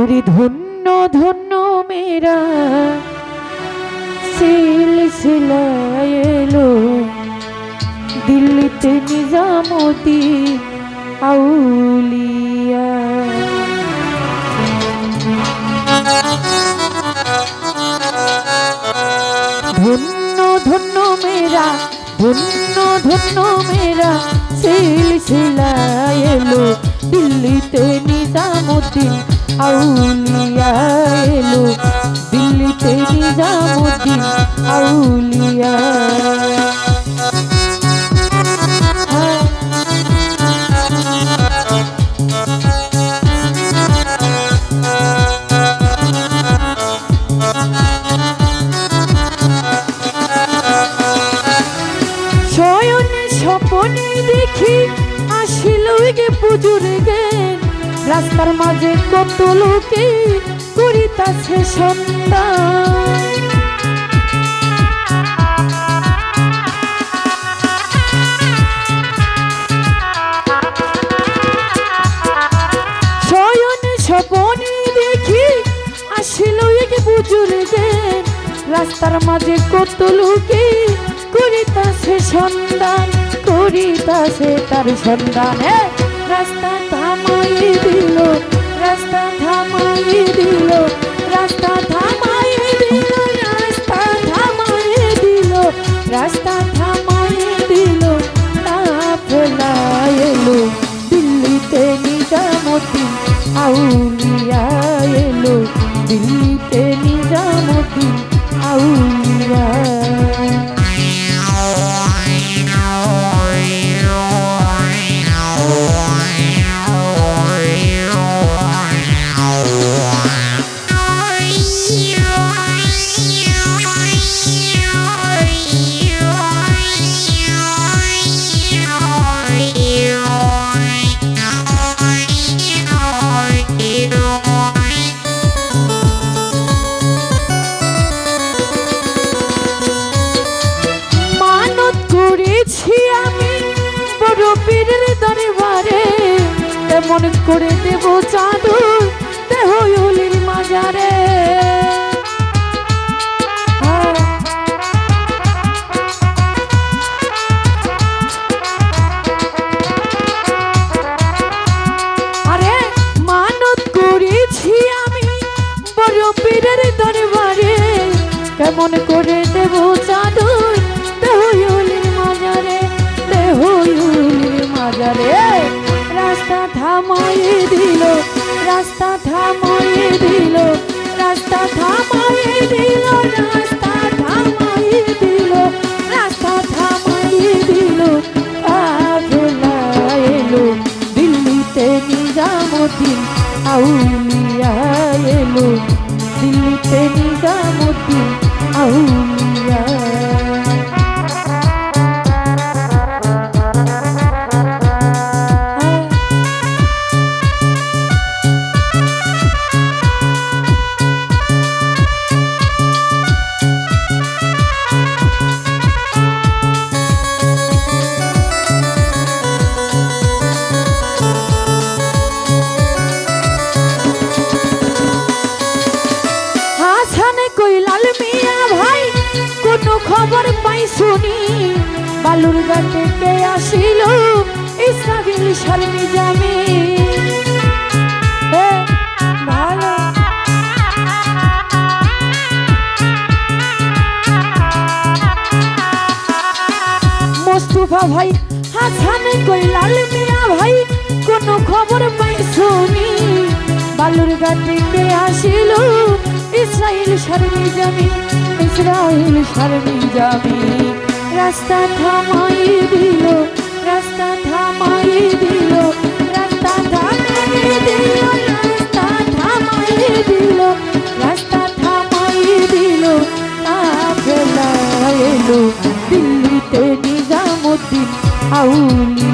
ওরে ধন্য ধন্য মেরা সিলসিলা এলো। দিল্লিতে নিজামতি আউলিয়া। ধন্য ধন্য মেরা ধন্য ধন্য মেরা সিলসিলা এলো। দিল্লিতে নিজামুদ্দিন আউলিয়া এলো দিল্লিতে নিজামুদ্দিন আউলিয়া শয়নে স্বপনে দেখি আসিল রাস্তার মাঝে কত লোকে করিতাছে স্বপনে দেখি রাস্তার মাঝে কত লোকে করিতাছে সন্ধান করিতাছে তার সন্ধান! রাস্তা রাস্তা থামাই দিল রাস্তা থামাই তেমন করে দেব চাঁদু, দেহ উলির মাজারে। আরে মানত করেছি আমি কেমন করে দেব চাদর দেহইউলির মাজারে দেহইউলির মাজারে থামাই দিল, রাস্তা থামাই দিল, রাস্তা থামাই দিল, রাস্তা থামাই দিল, রাস্তা থামাই দিল। আফেলা এলো দিল্লিতে নিজামুদ্দিন, আউলিয়া এলো। দিল্লিতে নিজামুদ্দিন, আউলিয়া খবর পাই শুনি। বালুর ঘাটে কে আসিল? ইসরাবিল শর্মি জামি। মোস্তফা ভাই, হাসান কই, লাল মিয়া ভাই, কোনো খবর পাই শুনি। বালুর ঘাটিতে আসিল? ইসরাইল শর্মি জামি। ইসরাইল শর্মি জামি রাস্তা থামাই দিল, রাস্তা থামাই দিল, রাস্তা থামাই দিল, রাস্তা থামাই দিল, রাস্তা থামাই দিল। আফেলা এলো, দিল্লিতে নিজামুদ্দিন আউলিয়া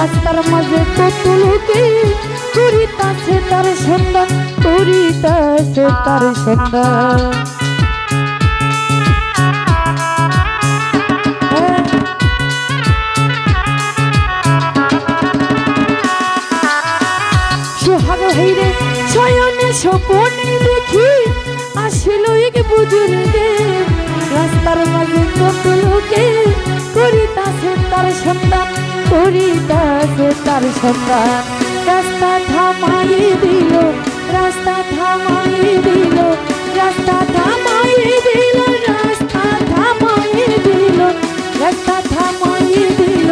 রাস্তার মাঝে কত লোকে করিতাছে তার সন্ধান করিতাছে তার সন্ধান। সোহাগ দেখি, আসিল এক বুজুর্গে রাস্তার মাঝে কত লোকে করিতাছে তার সন্ধান তার রাস্তা থামাই দিল, রাস্তা থামাই দিল, রাস্তা থামাই দিল, রাস্তা থামাই দিল, রাস্তা থামাই দিল।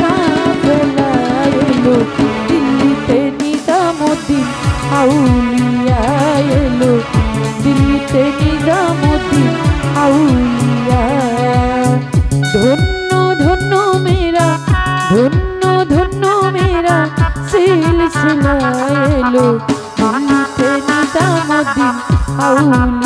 কাফেলা এলো, দিল্লিতে নিজামুদ্দিন আউলিয়া এলো, দিল্লিতে আউলিয়া আউলিয়া